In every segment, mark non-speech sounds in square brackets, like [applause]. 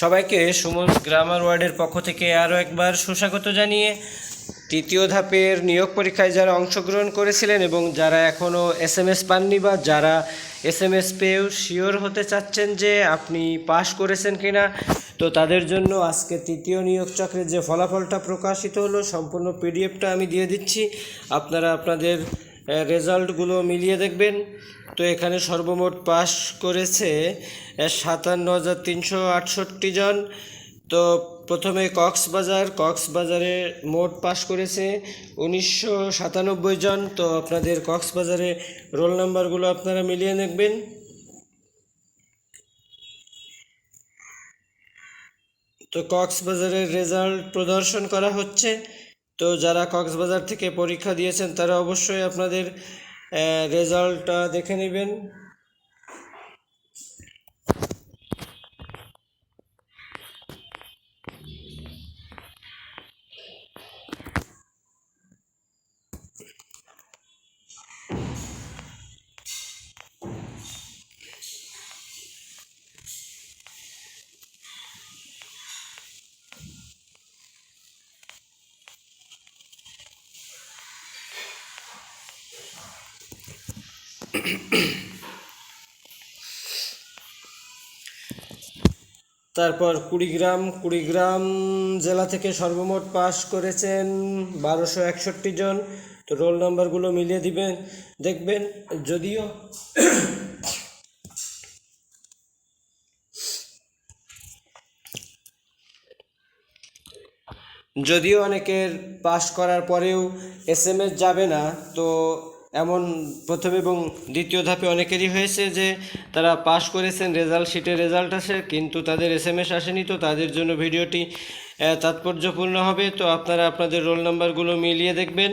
সবাইকে সুমন গ্রামার ওয়ার্ডের পক্ষ থেকে আরও একবার সুস্বাগত জানিয়ে তৃতীয় ধাপের নিয়োগ পরীক্ষায় যারা অংশগ্রহণ করেছিলেন এবং যারা এখনও এস এম এস পাননি বা যারা এস এম এস পেয়েও শিওর হতে চাচ্ছেন যে আপনি পাশ করেছেন কিনা, তো তাদের জন্য আজকে তৃতীয় নিয়োগ চক্রের যে ফলাফলটা প্রকাশিত হলো, সম্পূর্ণ পিডিএফটা আমি দিয়ে দিচ্ছি। আপনারা আপনাদের রেজাল্টগুলো মিলিয়ে দেখবেন। তো এখানে সর্বমোট পাস করেছে সাতান্ন হাজার তিনশো আটষট্টি জন। তো প্রথমে কক্সবাজার, কক্সবাজারে মোট পাস করেছে উনিশশো সাতানব্বই জন। তো আপনাদের কক্সবাজারে রোল নাম্বারগুলো আপনারা মিলিয়ে দেখবেন। তো কক্সবাজারের রেজাল্ট প্রদর্শন করা হচ্ছে। তো যারা কক্সবাজার থেকে পরীক্ষা দিয়েছেন তারা অবশ্যই আপনাদের রেজাল্টটা দেখে নেবেন। [coughs] তারপর কুড়িগ্রাম কুড়িগ্রাম জেলা থেকে সর্বমোট পাস করেছেন বারোশো একষট্টি জন। তো রোল নাম্বারগুলো মিলিয়ে দিবেন। দেখবেন, যদিও [coughs] যদিও অনেকের পাস করার পরেও এস যাবে না, তো এমন প্রথম এবং দ্বিতীয় ধাপে অনেকেরই হয়েছে যে তারা পাস করেছেন রেজাল্ট শিটে রেজাল্ট আসে, কিন্তু তাদের এস এম এস আসেনি, তো তাদের জন্য ভিডিওটি তাৎপর্যপূর্ণ হবে। তো আপনারা আপনাদের রোল নাম্বারগুলো মিলিয়ে দেখবেন।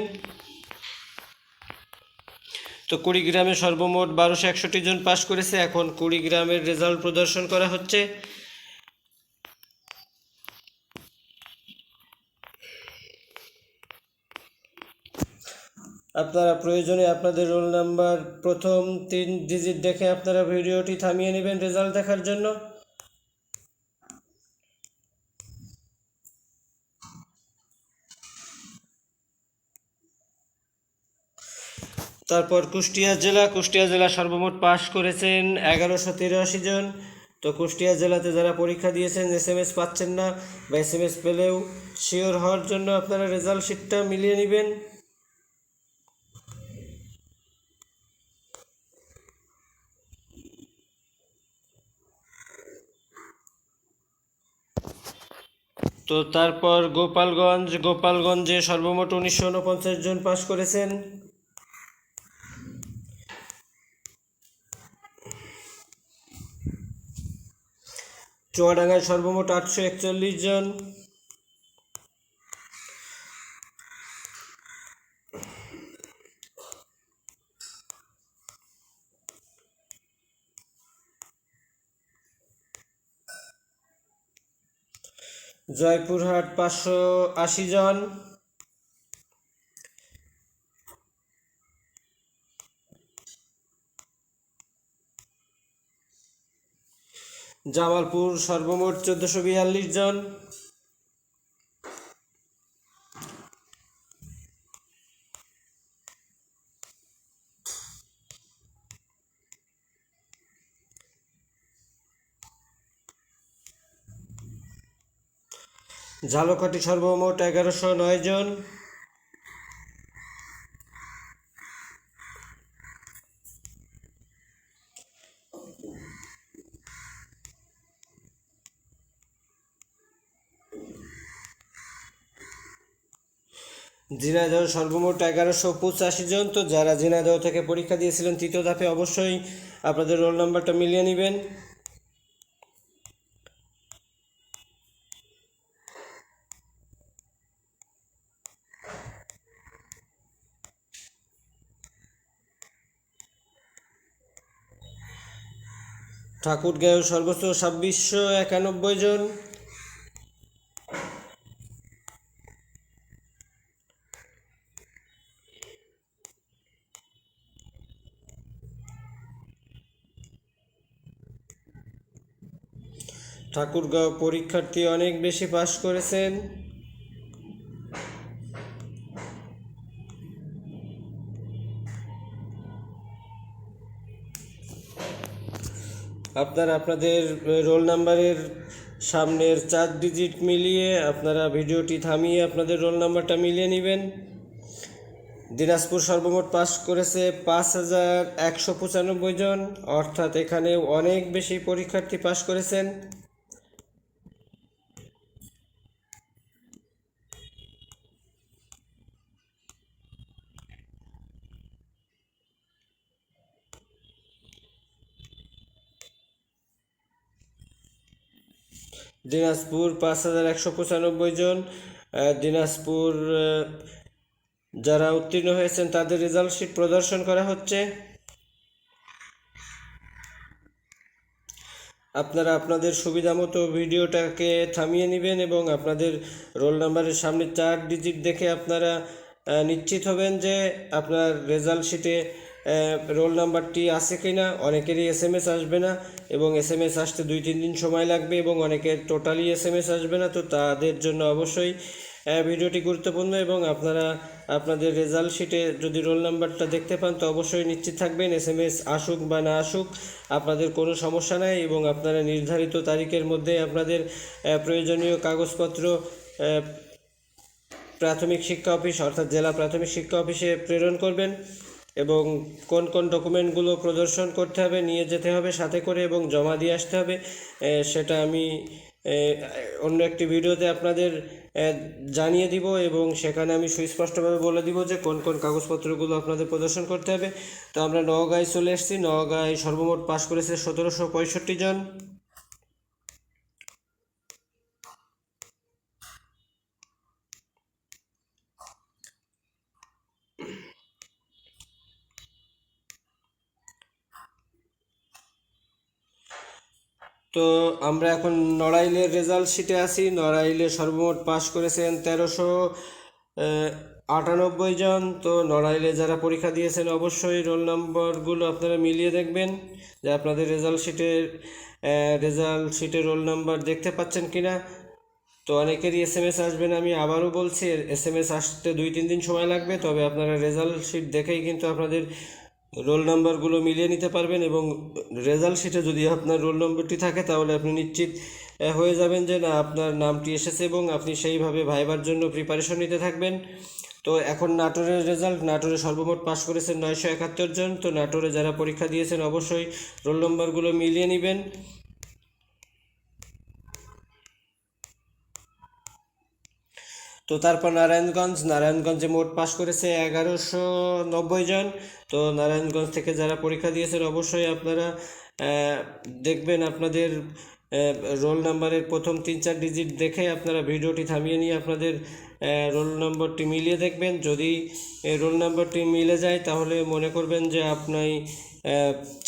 তো কুড়িগ্রামে সর্বমোট বারোশো একষট্টি জন পাস করেছে। এখন কুড়িগ্রামের রেজাল্ট প্রদর্শন করা হচ্ছে। আপনারা প্রয়োজনে আপনাদের রোল নাম্বার প্রথম তিন ডিজিট দেখে আপনারা ভিডিওটি থামিয়ে নেবেন রেজাল্ট দেখার জন্য। তারপর কুষ্টিয়া জেলা কুষ্টিয়া জেলা সর্বমোট পাশ করেছেন এগারোশো তিরাশি জন। তো কুষ্টিয়া জেলাতে যারা পরীক্ষা দিয়েছেন এস এম এস পাচ্ছেন না বা এস এম এস পেলেও শিওর হওয়ার জন্য আপনারা রেজাল্ট শিটটা মিলিয়ে নেবেন। তো তারপর গোপালগঞ্জ, গোপালগঞ্জে সর্বমোট উনিশশো উনপঞ্চাশ জন পাস করেছেন। চুয়াডাঙ্গায় সর্বমোট আটশো একচল্লিশ জন। জয়পুরহাট পাঁচশো আশি জন। জামালপুর সর্বমোট চোদ্দোশো বিয়াল্লিশ জন। ঝালকাঠি সর্বমোট এগারোশো নয় জন। ঝিনাইদহ সর্বমোট এগারোশো পঁচাশি জন। তো যারা ঝিনাইদহ থেকে পরীক্ষা দিয়েছিলেন তৃতীয় ধাপে অবশ্যই আপনাদের রোল নাম্বারটা মিলিয়ে নেবেন। ঠাকুরগাঁও সর্বোচ্চ ছাব্বিশশো একানব্বই জন। ঠাকুরগাঁও পরীক্ষার্থী অনেক বেশি পাশ করেছেন। আপনারা আপনাদের রোল নাম্বারের সামনের চার ডিজিট মিলিয়ে আপনারা ভিডিওটি থামিয়ে আপনাদের রোল নাম্বারটা মিলিয়ে নেবেন। দিনাজপুর সর্বমোট পাস করেছে পাঁচ হাজার একশো পঁচানব্বই জন, অর্থাৎ এখানে অনেক বেশি পরীক্ষার্থী পাস করেছেন। দিনাজপুর পাঁচ হাজার একশো পঁচানব্বই জন দিনাজপুর যারা উত্তীর্ণ হয়েছেন তাদের রেজাল্ট শিট প্রদর্শন করা হচ্ছে। আপনারা আপনাদের সুবিধা মতো ভিডিওটাকে থামিয়ে নেবেন এবং আপনাদের রোল নাম্বারের সামনে চার ডিজিট দেখে আপনারা নিশ্চিত হবেন যে আপনার রেজাল্ট শিটে রোল নাম্বারটি আছে কি না অনেকেরই এস এম এস আসবে না এবং এস এম এস আসতে দুই, তিন দিন সময় লাগবে এবং অনেকের টোটালি এস এম এস আসবে না, তো তাদের জন্য অবশ্যই ভিডিওটি গুরুত্বপূর্ণ এবং আপনারা, আপনাদের রেজাল্ট শিটে যদি রোল নাম্বারটা দেখতে পান, তো অবশ্যই নিশ্চিত থাকবেন এস এম এস আসুক বা না আসুক, আপনাদের কোনো সমস্যা নাই এবং আপনারা নির্ধারিত তারিখের মধ্যে আপনাদের প্রয়োজনীয় কাগজপত্র প্রাথমিক শিক্ষা অফিস অর্থাৎ জেলা প্রাথমিক শিক্ষা অফিসে প্রেরণ করবেন। এবং কোন কোন ডকুমেন্টগুলো প্রদর্শন করতে হবে, নিয়ে যেতে হবে সাথে করে এবং জমা দিয়ে আসতে হবে সেটা আমি অন্য একটি ভিডিওতে আপনাদের জানিয়ে দিব এবং সেখানে আমি সুস্পষ্টভাবে বলে দিব যে কোন কোন কাগজপত্রগুলো আপনাদের প্রদর্শন করতে হবে। তো আমরা নওগাঁয় চলে এসেছি, নওগাঁয় সর্বমোট পাশ করেছে সতেরোশো পঁয়ষট্টি জন। তো আমরা এখন নড়াইলের রেজাল্ট শিটে আছি। নড়াইলে সর্বমোট পাশ করেছেন তেরোশো আটানব্বই জন। তো নড়াইলে যারা পরীক্ষা দিয়েছেন অবশ্যই রোল নম্বরগুলো আপনারা মিলিয়ে দেখবেন, যে আপনাদের রেজাল্ট শিটের রেজাল্ট শিটে রোল নাম্বার দেখতে পাচ্ছেন কিনা। তো অনেকেরই এস এম এস আসবেন আমি আবারও বলছি এস এম এস আসতে দুই, তিন দিন সময় লাগবে, তবে আপনারা রেজাল্ট শিট দেখেই কিন্তু আপনাদের রোল নাম্বারগুলো মিলিয়ে নিতে পারবেন এবং রেজাল্ট শিটে যদি আপনার রোল নম্বরটি থাকে, তাহলে আপনি নিশ্চিত হয়ে যাবেন যে না, আপনার নামটি এসেছে এবং আপনি সেইভাবে ভাইবার জন্য প্রিপারেশন নিতে থাকবেন। তো এখন নাটোরের রেজাল্ট নাটোরে সর্বমোট পাস করেছেন নয়শো একাত্তর জন। তো নাটোরে যারা পরীক্ষা দিয়েছেন, অবশ্যই রোল নম্বরগুলো মিলিয়ে নেবেন। তো তারপর নারায়ণগঞ্জ, নারায়ণগঞ্জে মোট পাস করেছে এগারোশো নব্বই জন। তো নারায়ণগঞ্জ থেকে যারা পরীক্ষা দিয়েছেন, অবশ্যই আপনারা দেখবেন আপনাদের রোল নাম্বারের প্রথম তিন চার ডিজিট দেখে আপনারা ভিডিওটি থামিয়ে নিয়ে আপনাদের রোল নম্বরটি মিলিয়ে দেখবেন। যদি রোল নম্বরটি মিলে যায়, তাহলে মনে করবেন যে আপনি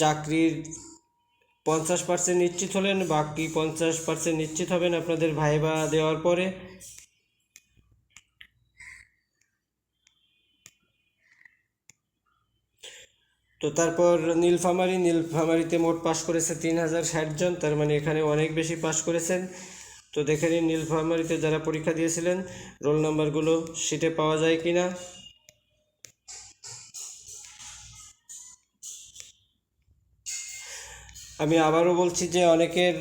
চাকরির পঞ্চাশ পার্সেন্ট নিশ্চিত হলেন, বাকি পঞ্চাশ পার্সেন্ট নিশ্চিত হবেন আপনাদের ভাইবা দেওয়ার পরে। তো তারপর নীলফামারী, নীলফামারীতে মোট পাস করেছে তিন হাজার ষাট জন, তার মানে এখানে অনেক বেশি পাস করেছেন। তো দেখে নিন নীলফামারীতে যারা পরীক্ষা দিয়েছিলেন, রোল নাম্বারগুলো শিটে পাওয়া যায় কি না আমি আবারও বলছি যে অনেকের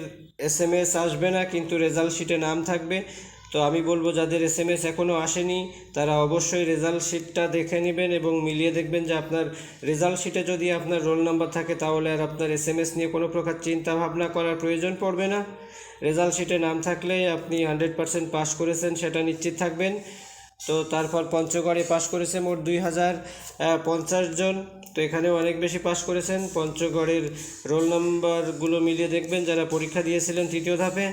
এস এম এস আসবে না, কিন্তু রেজাল্ট শিটে নাম থাকবে। তো আমি বলব, যাদের এস এম এস এখনও আসেনি, তারা অবশ্যই রেজাল্ট শিটটা দেখে নেবেন এবং মিলিয়ে দেখবেন যে আপনার রেজাল্ট শিটে যদি আপনার রোল নাম্বার থাকে, তাহলে আর আপনার এস এম এস নিয়ে কোনো প্রকার চিন্তা ভাবনা করার প্রয়োজন পড়বে না। রেজাল্ট শিটে নাম থাকলে আপনি হান্ড্রেড পারসেন্ট পাস করেছেন, সেটা নিশ্চিত থাকবেন। তো তারপর পঞ্চগড়ে পাশ করেছে মোট দুই হাজার পঞ্চাশ জন। তো এখানে অনেক বেশি পাশ করেছেন। পঞ্চগড়ের রোল নাম্বারগুলো মিলিয়ে দেখবেন, যারা পরীক্ষা দিয়েছিলেন তৃতীয় ধাপে।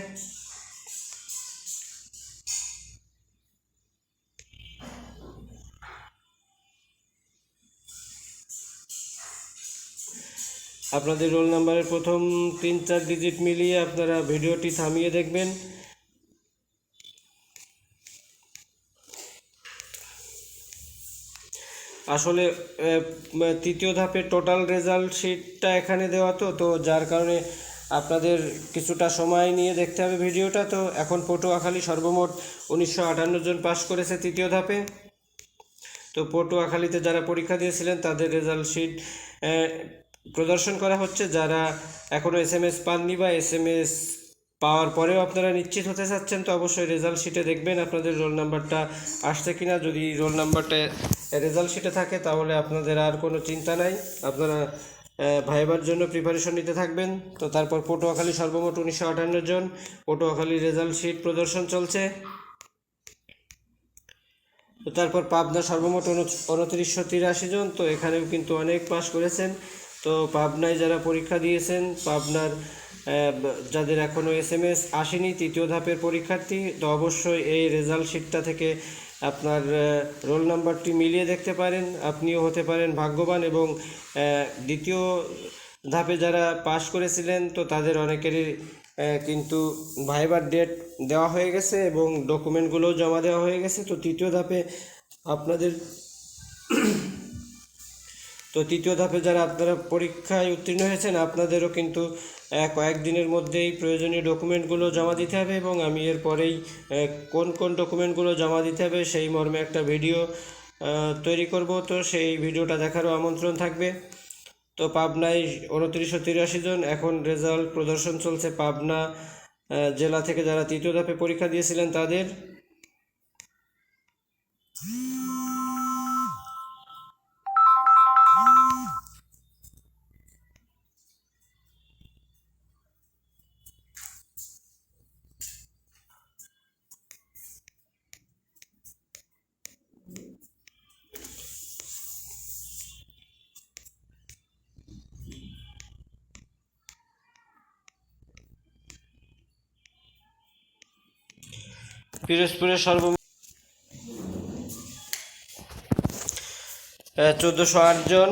আপনাদের রোল নাম্বারের প্রথম তিন চার ডিজিট মিলিয়ে আপনারা ভিডিওটি থামিয়ে দেখবেন। আসলে তৃতীয় ধাপের টোটাল রেজাল্ট শিটটা এখানে দেওয়া তো তো যার কারণে আপনাদের কিছুটা সময় নিয়ে দেখতে হবে ভিডিওটা। তো এখন পটুয়াখালী সর্বমোট উনিশশো আটান্ন জন পাশ করেছে তৃতীয় ধাপে। তো পটুয়াখালীতে যারা পরীক্ষা দিয়েছিলেন, তাদের রেজাল্ট শিট প্রদর্শন করা হচ্ছে। যারা এখনও এস এম এস পাননি বা এস এম এস পাওয়ার পরেও আপনারা নিশ্চিত হতে চাচ্ছেন, তো অবশ্যই রেজাল্ট শিটে দেখবেন আপনাদের রোল নাম্বারটা আসছে কিনা। যদি রোল নাম্বারটা রেজাল্ট শিটে থাকে, তাহলে আপনাদের আর কোনো চিন্তা নাই। আপনারা ভাইবার জন্য প্রিপারেশন নিতে থাকবেন। তো তারপর পটুয়াখালী সর্বমোট উনিশশো আটান্ন জন। পটুয়াখালী রেজাল্ট শিট প্রদর্শন চলছে। তো তারপর পাবনা সর্বমোট উনত্রিশশো তিরাশি জন। তো এখানেও কিন্তু অনেক পাস করেছেন। তো পাবনায় যারা পরীক্ষা দিয়েছেন, পাবনার যাদের এখনও এস এম এস আসেনি, তৃতীয় ধাপের পরীক্ষার্থী, তো অবশ্যই এই রেজাল্ট শিটটা থেকে আপনার রোল নাম্বারটি মিলিয়ে দেখতে পারেন। আপনিও হতে পারেন ভাগ্যবান এবং দ্বিতীয় ধাপে যারা পাশ করেছিলেন, তো তাদের অনেকেরই কিন্তু ভাইবার ডেট দেওয়া হয়ে গেছে এবং ডকুমেন্টগুলোও জমা দেওয়া হয়ে গেছে। তো তৃতীয় ধাপে আপনাদের তো তৃতীয় ধাপে যারা আপনারা পরীক্ষায় উত্তীর্ণ হয়েছেন, আপনাদেরও কিন্তু কয়েকদিনের মধ্যেই প্রয়োজনীয় ডকুমেন্টগুলো জমা দিতে হবে এবং আমি এর পরেই কোন কোন ডকুমেন্টগুলো জমা দিতে হবে সেই মর্মে একটা ভিডিও তৈরি করব। তো সেই ভিডিওটা দেখারও আমন্ত্রণ থাকবে। তো পাবনায় উনত্রিশশো তিরাশি জন, এখন রেজাল্ট প্রদর্শন চলছে পাবনা জেলা থেকে যারা তৃতীয় ধাপে পরীক্ষা দিয়েছিলেন তাদের। পিরোজপুরের সর্ব চোদ্দোশো আট জন।